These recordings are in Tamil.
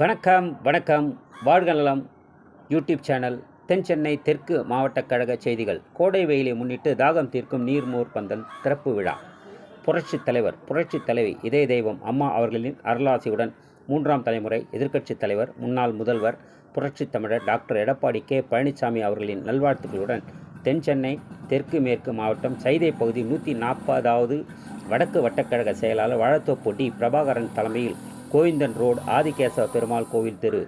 வணக்கம் வணக்கம். வாழ்க நலம். யூடியூப் சேனல் தென் சென்னை தெற்கு மாவட்ட கழக செய்திகள். கோடை வெயிலை முன்னிட்டு தாகம் தீர்க்கும் நீர்மோர் பந்தல் திறப்பு விழா. புரட்சித் தலைவர் புரட்சித் தலைவி இதய தெய்வம் அம்மா அவர்களின் அருளாசியுடன் மூன்றாம் தலைமுறை எதிர்க்கட்சித் தலைவர் முன்னாள் முதல்வர் புரட்சித் தமிழர் டாக்டர் எடப்பாடி கே. பழனிசாமி அவர்களின் நல்வாழ்த்துக்களுடன் தென் சென்னை தெற்கு மேற்கு மாவட்டம் சைதை பகுதி நூற்றி நாற்பதாவது வடக்கு வட்டக்கழக செயலாளர் வாழத்தோப்பு பிரபாகரன் தலைமையில் கோவிந்தன் ரோடு ஆதிகேசவ பெருமாள் கோவில் தெரு.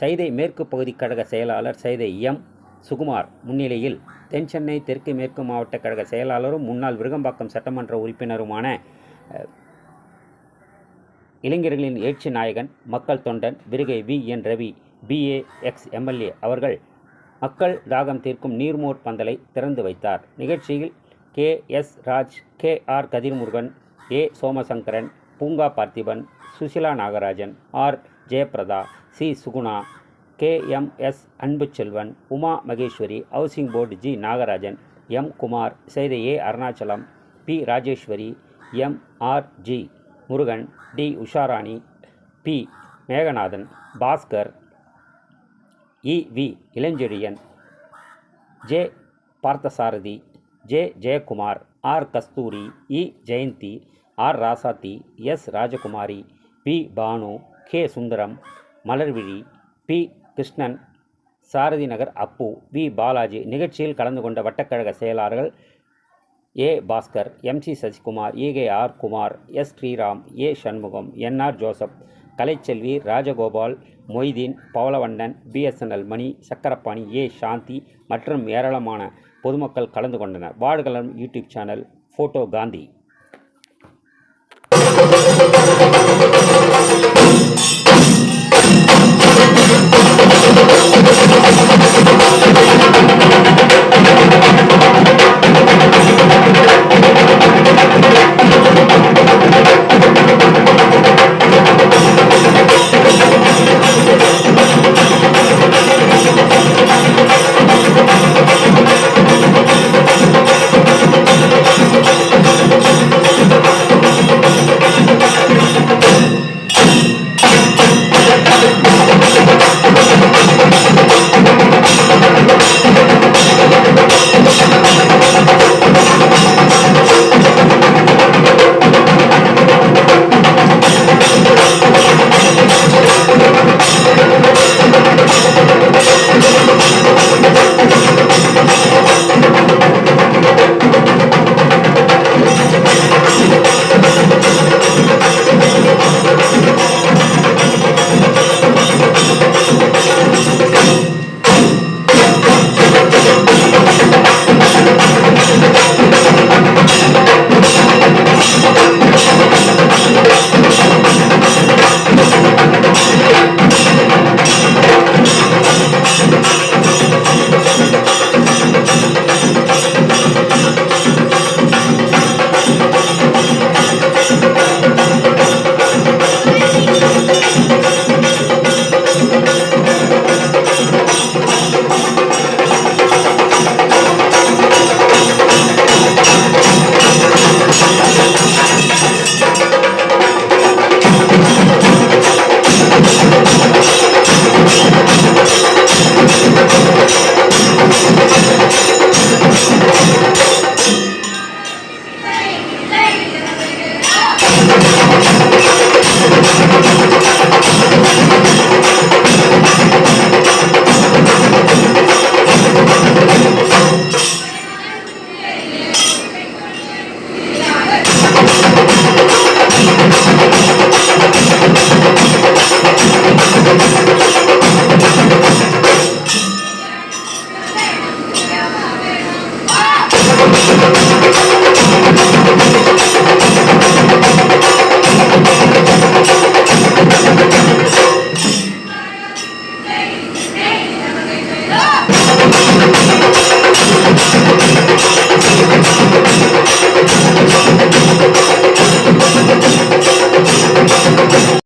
சைதை மேற்கு பகுதி கழக செயலாளர் சைதை எம். சுகுமார் முன்னிலையில் தென் சென்னை தெற்கு மேற்கு மாவட்ட கழக செயலாளரும் முன்னாள் விருகம்பாக்கம் சட்டமன்ற உறுப்பினருமான இளைஞர்களின் எழுச்சி நாயகன் மக்கள் தொண்டன் Virugai V. N. Ravi BA ex. MLA அவர்கள் மக்கள் தாகம் தீர்க்கும் நீர்மோர் பந்தலை திறந்து வைத்தார். நிகழ்ச்சியில் K. S. Raj K. R. Kathirmurugan A. Somasankaran Poonga Parthiban Susila Nagarajan R. Jayaprada C. Suguna K. M. S. Anbuselvan Uma Maheswari housing board G. Nagarajan M. Kumar செய்த A. Arunachalam P. Rajeswari M. R. G. Murugan T. Usharani P. Meganathan Baskar E. V. Ilanchezhiyan J. Parthasarathy J. Jayakumar R. Kasthuri E. Jayanthi R. Rasathi S. Rajakumari P. Banu K. Sundaram Malarvizhi P. Krishnan Sarathi Nagar Appu V. Balaji நிகழ்ச்சியில் கலந்து கொண்ட வட்டக்கழக செயலாளர்கள் A. Baskar MC Sasikumar AK R. Kumar S. Sriram A. Shanmugam NR Joseph Kalaiselvi Rajagopal Moideen Pavalavannan BSNL Mani Chakrapani A. Shanthi மற்றும் ஏராளமான பொதுமக்கள் கலந்து கொண்டனர். வாழ்கலம் YouTube channel photo Gandhi.